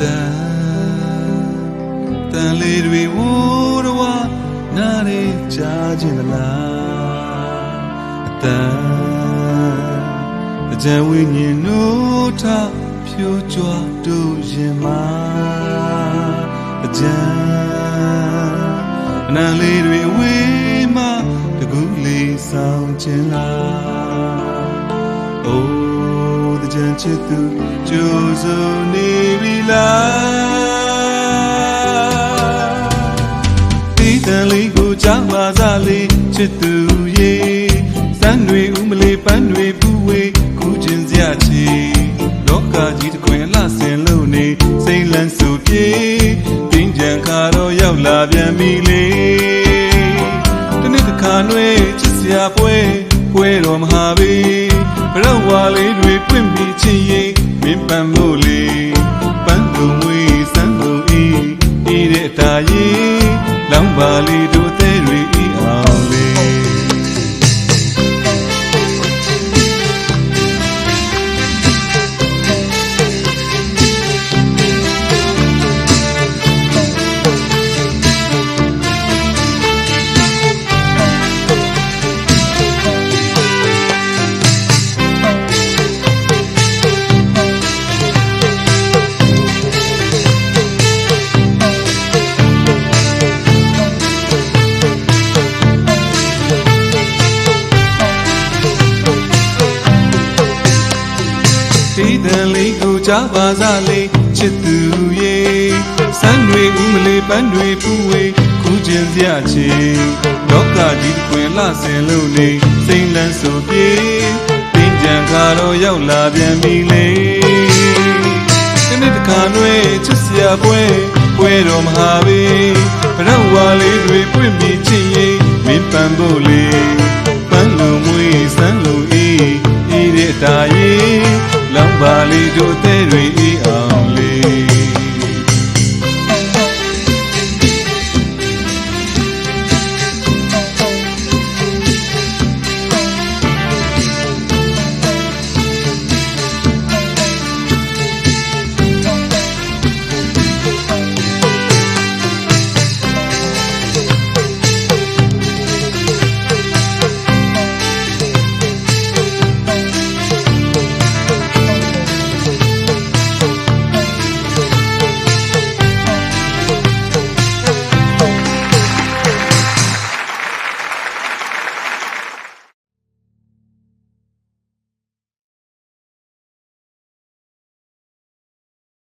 တန်တန်လေးတွေဝိုးတော်နားရကြားခြင်းသလားတန်ကြံဝိညာဉ်တို့ထဖြိုးကြွတို့ရင်မာကြံအနံလေးတွေအဝေးမှတကူလေးဆောင်ခြင်းလားအိုးတကြံချစ်သူကြိုးစုံနေပြီ လားဒီတန်လေးကိုချမ်းပါစားလေးချစ်သူရေစမ်းတွေဥမလေးပန်းတွေပူဝေးခုချင်းစရာချီလောကကြီးတစ်ခွင်အလှဆင်လို့နေစိမ့်လန်းစုပြေတင်းကြံခါတော့ရောက်လာပြန်ပြီလေတနေ့တစ်ခါနှွေးချစ်စရာပွဲပွဲတော်မဟာပြီဘရောက်ဝါလေးတွေပွင့်ပြီးချစ်ရင်မင်းပန်လို့လေ ရင်လောင်းပါလေးတို့အသေးတွေ ဒီတန်လေးကိုချပါစားလေးချစ်သူရေစမ်းတွေဥမလေးပန်းတွေပူဝေးခုချင်းစရာချီလောကကြီးတစ်ခွင်လှဆင်လို့နေစိမ့်လန်းဆိုပြေတင်းကြံခါတော့ရောက်လာပြန်ပြီလေဒီနေ့တစ်ခါနှွေးချစ်စရာပွဲပွဲတော်မဟာပြီဘရောက်ဝါလေးတွေပွင့်ပြီးချစ်ရင်မင်းပန်ဖို့လေ လို့ဤဤတဲ့